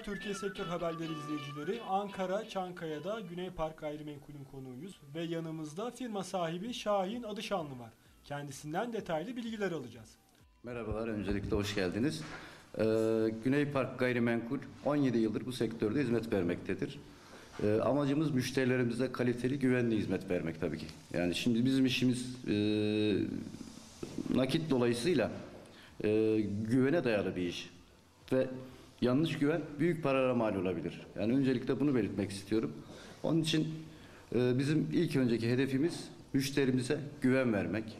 Merhabalar Türkiye Sektör Haberleri izleyicileri. Ankara, Çankaya'da Güney Park Gayrimenkul'ün konuğuyuz ve yanımızda firma sahibi Şahin Adışanlı var. Kendisinden detaylı bilgiler alacağız. Merhabalar, öncelikle hoş geldiniz. Ee, Güney Park Gayrimenkul 17 yıldır bu sektörde hizmet vermektedir. Ee, amacımız müşterilerimize kaliteli, güvenli hizmet vermek tabii ki. Yani şimdi bizim işimiz e, nakit dolayısıyla e, güvene dayalı bir iş. Ve yanlış güven büyük paralara mal olabilir. Yani öncelikle bunu belirtmek istiyorum. Onun için e, bizim ilk önceki hedefimiz müşterimize güven vermek,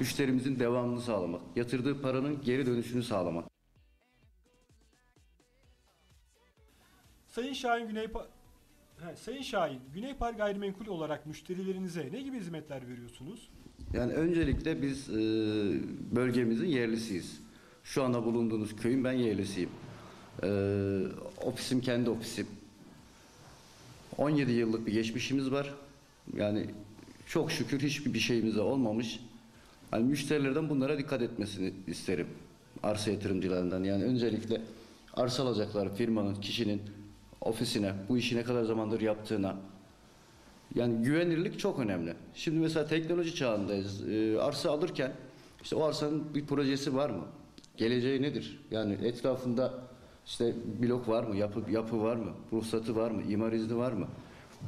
müşterimizin devamını sağlamak, yatırdığı paranın geri dönüşünü sağlamak. Sayın Şahin Güney Pa- He, Sayın Şahin, Güney Park Gayrimenkul olarak müşterilerinize ne gibi hizmetler veriyorsunuz? Yani öncelikle biz e, bölgemizin yerlisiyiz. Şu anda bulunduğunuz köyün ben yerlisiyim. E, ofisim kendi ofisim. 17 yıllık bir geçmişimiz var. Yani çok şükür hiçbir bir şeyimiz de olmamış. Hani müşterilerden bunlara dikkat etmesini isterim. Arsa yatırımcılarından yani öncelikle arsa alacakları firmanın, kişinin ofisine, bu işi ne kadar zamandır yaptığına, yani güvenilirlik çok önemli. Şimdi mesela teknoloji çağındayız. Ee, arsa alırken işte o arsanın bir projesi var mı? Geleceği nedir? Yani etrafında işte blok var mı? Yapı yapı var mı? Ruhsatı var mı? İmar izni var mı?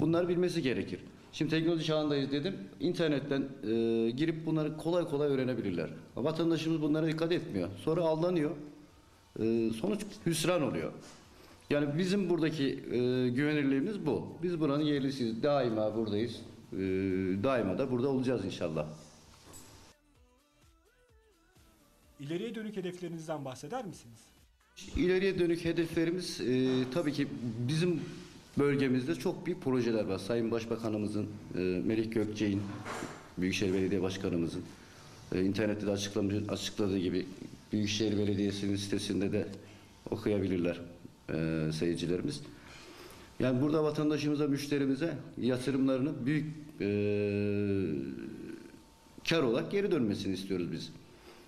Bunları bilmesi gerekir. Şimdi teknoloji çağındayız dedim. İnternetten e, girip bunları kolay kolay öğrenebilirler. Vatandaşımız bunlara dikkat etmiyor. Sonra aldanıyor. E, sonuç hüsran oluyor. Yani bizim buradaki e, güvenilirliğimiz bu. Biz buranın yerlisiyiz. Daima buradayız. E, daima da burada olacağız inşallah. İleriye dönük hedeflerinizden bahseder misiniz? İleriye dönük hedeflerimiz e, tabii ki bizim bölgemizde çok büyük projeler var. Sayın Başbakanımızın, e, Melih Gökçe'nin, Büyükşehir Belediye Başkanımızın e, internette de açıklamış, açıkladığı gibi Büyükşehir Belediyesi'nin sitesinde de okuyabilirler e, seyircilerimiz. Yani burada vatandaşımıza, müşterimize yatırımlarını büyük e, kar olarak geri dönmesini istiyoruz biz.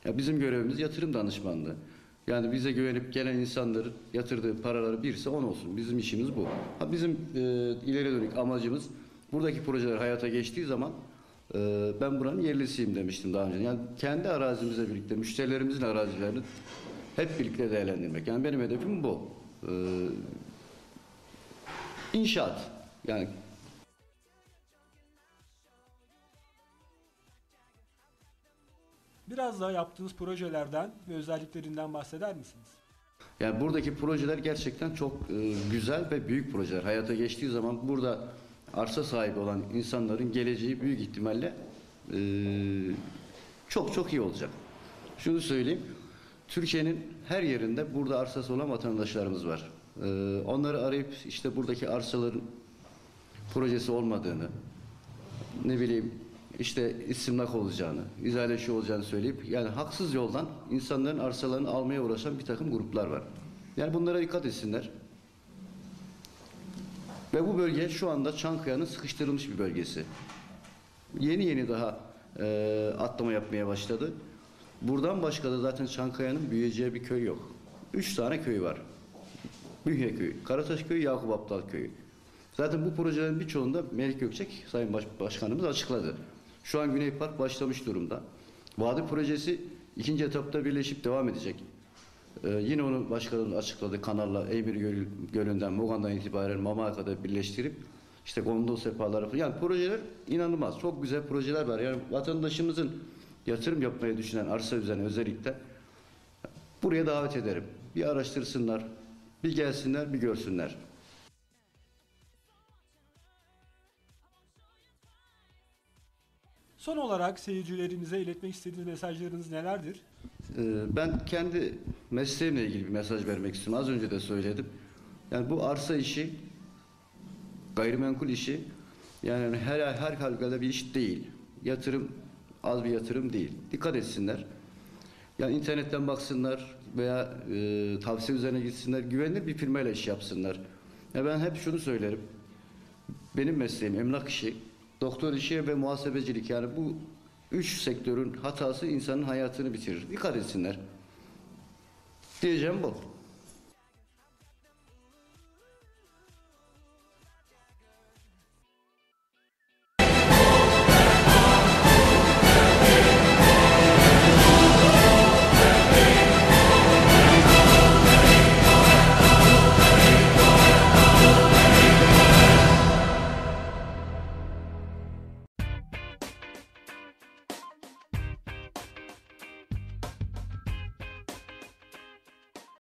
Ya bizim görevimiz yatırım danışmanlığı. Yani bize güvenip gelen insanların yatırdığı paraları birse on olsun. Bizim işimiz bu. Ha bizim e, ileri dönük amacımız buradaki projeler hayata geçtiği zaman e, ben buranın yerlisiyim demiştim daha önce. Yani kendi arazimizle birlikte müşterilerimizin arazilerini hep birlikte değerlendirmek. Yani benim hedefim bu. E, inşaat. Yani Biraz daha yaptığınız projelerden ve özelliklerinden bahseder misiniz? Yani buradaki projeler gerçekten çok e, güzel ve büyük projeler. Hayata geçtiği zaman burada arsa sahibi olan insanların geleceği büyük ihtimalle e, çok çok iyi olacak. Şunu söyleyeyim. Türkiye'nin her yerinde burada arsası olan vatandaşlarımız var. E, onları arayıp işte buradaki arsaların projesi olmadığını, ne bileyim işte istimlak olacağını, izaleşi olacağını söyleyip yani haksız yoldan insanların arsalarını almaya uğraşan bir takım gruplar var. Yani bunlara dikkat etsinler. Ve bu bölge şu anda Çankaya'nın sıkıştırılmış bir bölgesi. Yeni yeni daha e, atlama yapmaya başladı. Buradan başka da zaten Çankaya'nın büyüyeceği bir köy yok. Üç tane köy var. Büyük Köyü, Karataş Köyü, Yakup Aptal Köyü. Zaten bu projelerin birçoğunda Melik Gökçek Sayın Baş- Başkanımız açıkladı. Şu an Güney Park başlamış durumda. Vadi projesi ikinci etapta birleşip devam edecek. Ee, yine onu başkanımız açıkladı. Kanarla Eymir Göl, Gölü'nden Mogan'dan itibaren Mama'ya kadar birleştirip işte gondol sepaları falan. Yani projeler inanılmaz. Çok güzel projeler var. Yani vatandaşımızın yatırım yapmayı düşünen arsa üzerine özellikle buraya davet ederim. Bir araştırsınlar, bir gelsinler, bir görsünler. Son olarak seyircilerimize iletmek istediğiniz mesajlarınız nelerdir? Ee, Ben kendi mesleğimle ilgili bir mesaj vermek istiyorum. Az önce de söyledim. Yani bu arsa işi, gayrimenkul işi yani her her halkada bir iş değil. Yatırım az bir yatırım değil. Dikkat etsinler. Yani internetten baksınlar veya e, tavsiye üzerine gitsinler. Güvenilir bir firmayla iş yapsınlar. Ya ben hep şunu söylerim. Benim mesleğim emlak işi, doktor işi ve muhasebecilik. Yani bu üç sektörün hatası insanın hayatını bitirir. Dikkat etsinler. Diyeceğim bu.